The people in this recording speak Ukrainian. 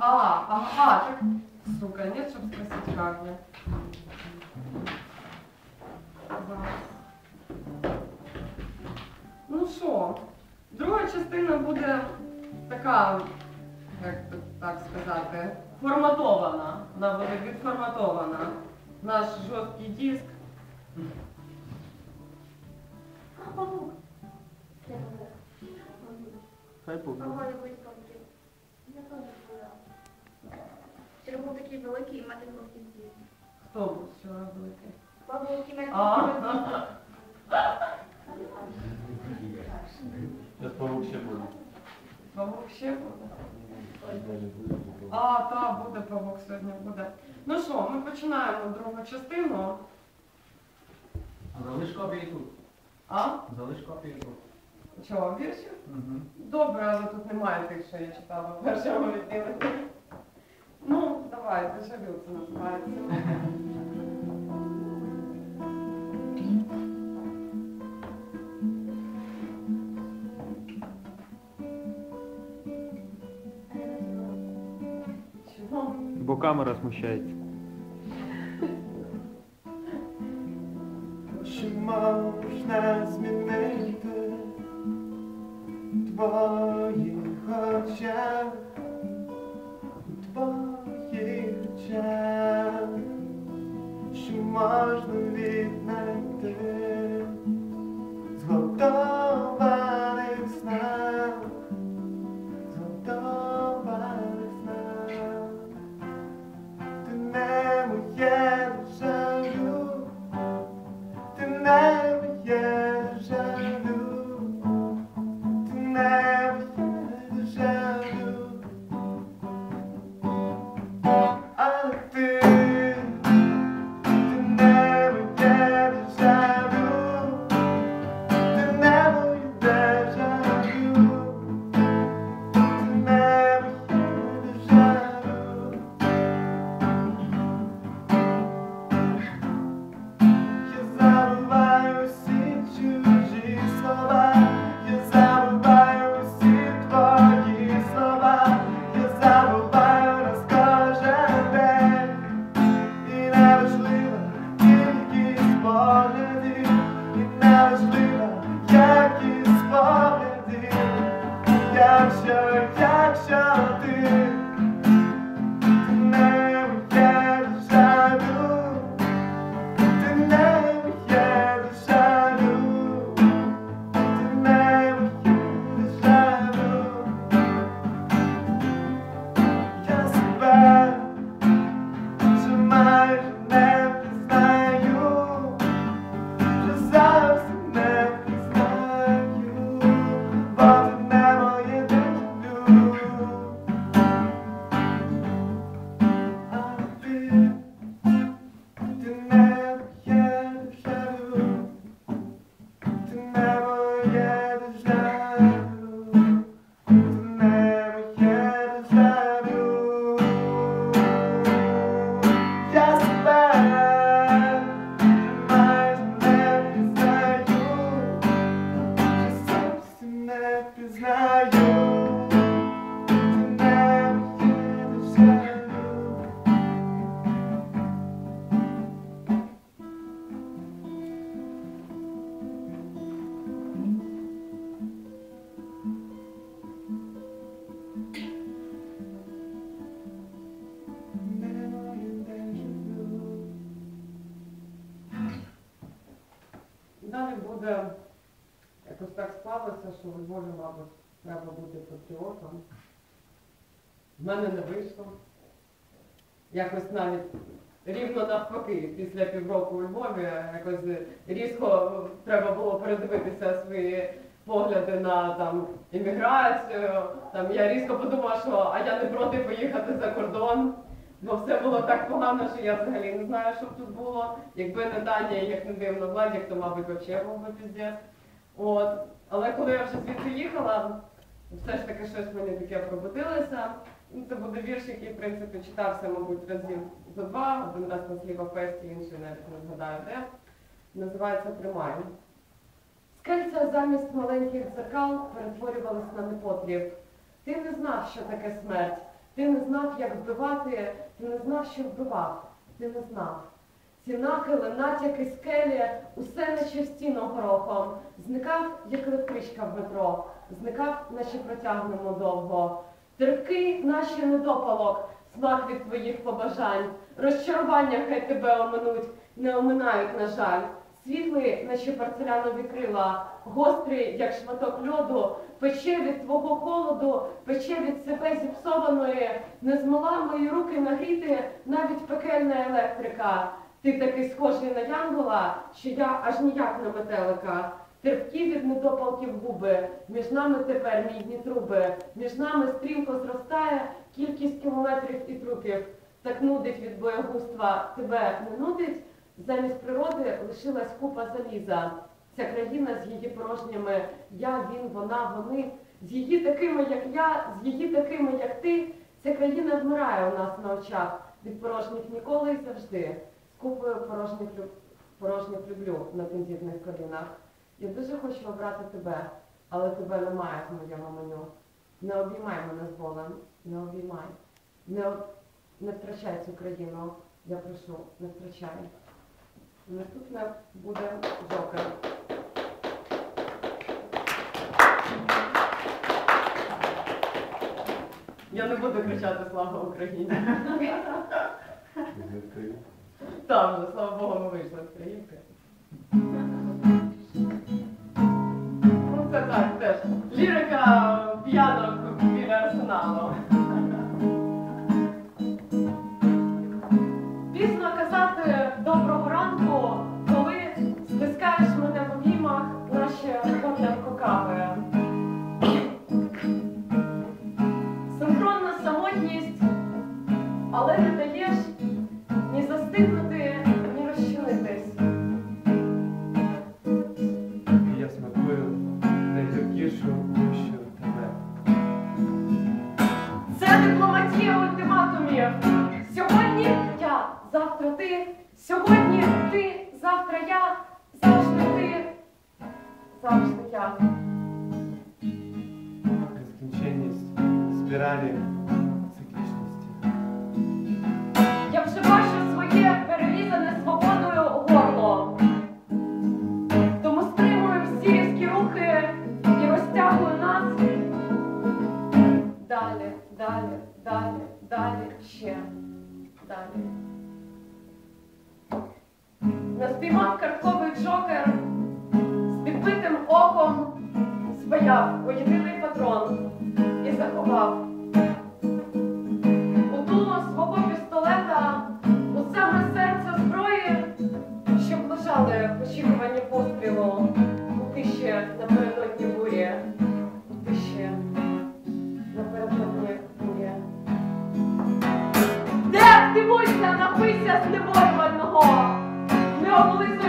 А, ага, так, сука, нет, чтобы спросить, как я. Зараз. Ну що, друга частина буде така, як так сказати, форматована. Вона буде відформатована. Наш жорсткий диск. Хай буде. Був такий великий і метр був в кінці. Хто був вчора великий? Метр А, Зараз павук ще буде. павук ще буде. А, так, буде павук сьогодні буде. Ну що, ми починаємо другу частину. Залиш копії тут. А? Залиш копії тут. Чого, вірші? Угу. Добре, але тут немає тих, що я читала в першому відділенні. Ну, давай, дежавю це називається. Чого? Бо камера смущається. Чи можна змінити в твоїх очах, Jackson, Jackson, Далі якось так склалося, що Львові, мабуть, треба бути патріотом. В мене не вийшло. Якось навіть рівно навпаки, після півроку у Львові якось різко треба було передивитися свої погляди на там імміграцію. Там я різко подумала, що а я не проти поїхати за кордон. Бо все було так погано, що я взагалі не знаю, що б тут було. Якби не Таня, і як не дивно Владик, то, мабуть, взагалі був би піздець. От. Але коли я вже звідси їхала, все ж таки щось мені таке пробудилося. Ну, Це буде вірш, який, в принципі, читався, мабуть, разів за два, один раз на Слівофесті, інший навіть не згадаю де. Називається Тримай. Скельця замість маленьких дзеркал перетворювалися на непотріб. Ти не знав, що таке смерть. Ти не знав, як вбивати, ти не знав, що вбивав, ти не знав. Ці нахили, натяки, скелі, усе наче в стіну горохом. Зникав, як електричка в метро, зникав, наче протягнемо довго. Терпкий, наче недопалок, смак від твоїх побажань. Розчарування хай тебе оминуть, не оминають, на жаль. Світлий, наче порцелянові крила, гострий, як шматок льоду, пече від твого холоду, пече від себе зіпсованої, не змогла мої руки нагріти навіть пекельна електрика. Ти такий схожий на янгола, що я аж ніяк на метелика. Терпкі від недопалків губи, між нами тепер мідні труби, між нами стрімко зростає кількість кілометрів і трупів. Так нудить від боягузтва, тебе не нудить? Замість природи лишилась купа заліза. Ця країна з її порожніми я, він, вона, вони, з її такими, як я, з її такими, як ти. Ця країна вмирає у нас на очах від порожніх ніколи і завжди. З купою порожніх, порожніх люблю на тендітних колінах. Я дуже хочу обрати тебе, але тебе немає в моєму меню. Не обіймай мене з болем, не обіймай. Не, не втрачай цю країну. Я прошу, не втрачай. Наступне буде Джокер. Я не буду кричати Слава Україні. Там вже, слава Богу, ми вийшли з країнки. Ну це так теж. Лірика п'янок біля арсеналу. Але не даєш ні застигнути, ні розчинитись. Я смакую найгіркішу гущу тебе. Це дипломатія ультиматумів. Сьогодні я, завтра ти, сьогодні ти, завтра я, завжди ти, завжди я. Нескінченність спіралі стане. Наспіймав карковий джокер з підбитим оком, спаяв воєдиний патрон і заховав. У дуло свого пістолета, у саме серце зброї, щоб лежали в очікуванні пострілу. Holy Spirit.